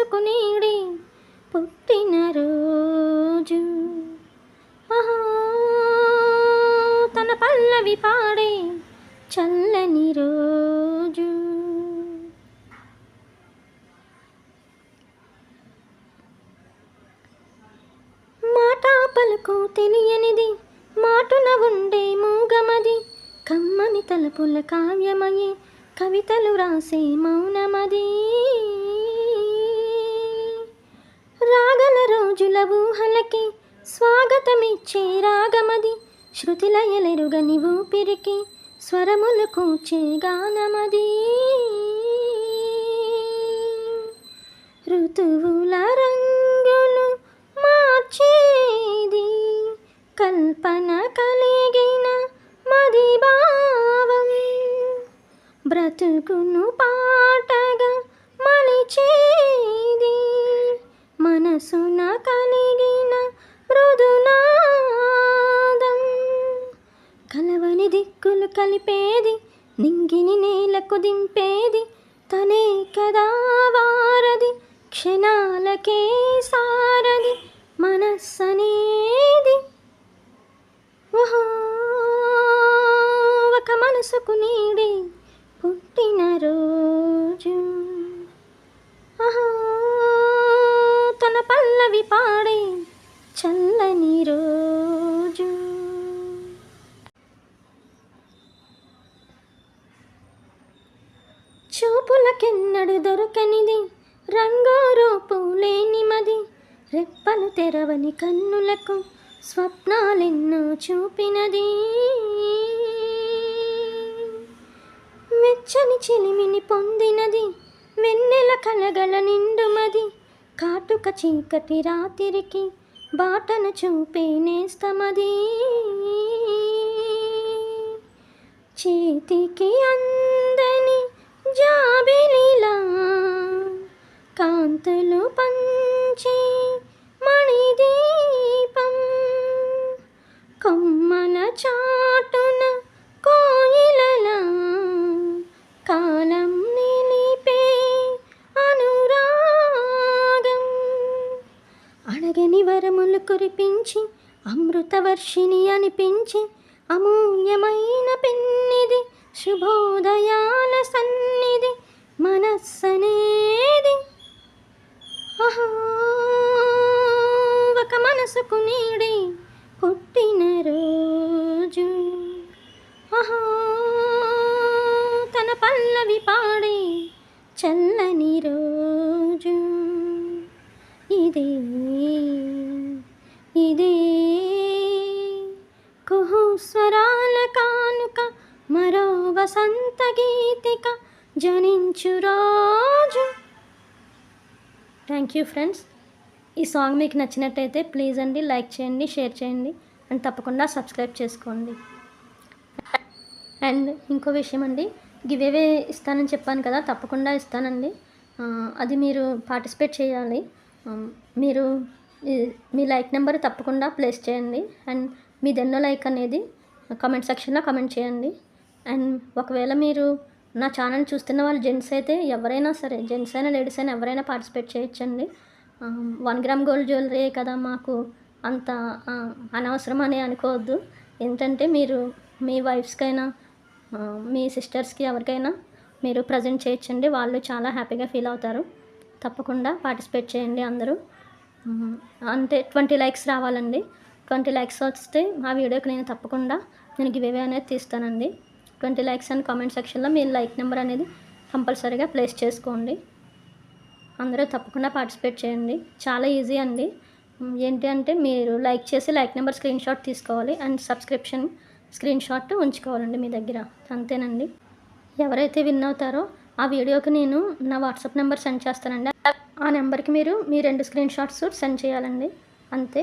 ఒక పుట్టిన రోజు. తన పల్లవి పాడే చల్లని రోజు. మాట పలుకు తెలియనిది మాటున ఉండే మూగమది కమ్మని తలుపుల కావ్యమయే కవితలు రాసే మౌనమది. రాగల రోజుల ఊహలకి స్వాగతమిచ్చే రాగమది. శృతిలయలెరుగని ఊపిరికి స్వరములు కూచే గానమది. ఋతువుల రంగులు మార్చేది. కల్పన కలిగిన మది భావం. బ్రతుకును పాటగా మలిచే మనసుకు నీడే పుట్టిన రోజు. ఆహా తన పల్లవి పాడే చల్లని రోజు. చూపులకెన్నడు దొరకనిది రంగో రూపు లేనిమది. రెప్పలు తెరవని కన్నులకు స్వప్నాలెన్నో చూపినది. పచ్చని చిలిమిని పొందినది. వెన్నెల కలగల నిండుమది కాటుక చీకటి రాతిరికి బాటను చూపే నేస్తమది చేతికి అందని అడగని వరములు కురిపించి అమృతవర్షిణి అనిపించి అమూల్యమైన పిన్నిది శుభోదయాల సన్నిధి మనస్సనేది. ఆహా ఒక మనసుకు నీడి పుట్టిన రోజు. ఆహా తన పల్లవి పాడే చల్లని రోజు. ఇదే వసంత గీతిక జనించు రోజు. థ్యాంక్ యూ ఫ్రెండ్స్ ఈ సాంగ్ మీకు నచ్చినట్టయితే ప్లీజ్ అండి లైక్ చేయండి షేర్ చేయండి అండ్ తప్పకుండా సబ్స్క్రైబ్ చేసుకోండి. అండ్ ఇంకో విషయం అండి గివేవే ఇస్తానని చెప్పాను కదా తప్పకుండా ఇస్తానండి. అది మీరు పార్టిసిపేట్ చేయాలి. మీరు మీ లైక్ నెంబర్ తప్పకుండా ప్లేస్ చేయండి. అండ్ మీది ఎన్నో లైక్ అనేది కమెంట్ సెక్షన్లో కమెంట్ చేయండి. అండ్ ఒకవేళ మీరు నా ఛానల్ చూస్తున్న వాళ్ళు జెంట్స్ అయితే ఎవరైనా సరే జెంట్స్ అయినా లేడీస్ అయినా ఎవరైనా పార్టిసిపేట్ చేయొచ్చండి. వన్ గ్రామ్ గోల్డ్ జ్యువెలరీ కదా మాకు అంత అనవసరం అని అనుకోవద్దు. ఏంటంటే మీరు మీ వైఫ్స్కైనా మీ సిస్టర్స్కి ఎవరికైనా మీరు ప్రజెంట్ చేయొచ్చండి. వాళ్ళు చాలా హ్యాపీగా ఫీల్ అవుతారు. తప్పకుండా పార్టిసిపేట్ చేయండి అందరూ. అంటే ట్వంటీ లైక్స్ రావాలండి. ట్వంటీ లైక్స్ వస్తే ఆ వీడియోకి నేను తప్పకుండా నేను గివేవే అనేది తీస్తానండి. ట్వంటీ లైక్స్ అని కామెంట్ సెక్షన్లో మీ లైక్ నెంబర్ అనేది కంపల్సరీగా ప్లేస్ చేసుకోండి. అందరూ తప్పకుండా పార్టిసిపేట్ చేయండి. చాలా ఈజీ అండి. ఏంటి అంటే మీరు లైక్ చేసి లైక్ నెంబర్ స్క్రీన్ షాట్ తీసుకోవాలి అండ్ సబ్స్క్రిప్షన్ స్క్రీన్ షాట్ ఉంచుకోవాలండి మీ దగ్గర. అంతేనండి. ఎవరైతే విన్ అవుతారో ఆ వీడియోకి నేను నా వాట్సాప్ నెంబర్ సెండ్ చేస్తానండి. ఆ నెంబర్కి మీరు మీ రెండు స్క్రీన్ షాట్స్ సెండ్ చేయాలండి. అంతే.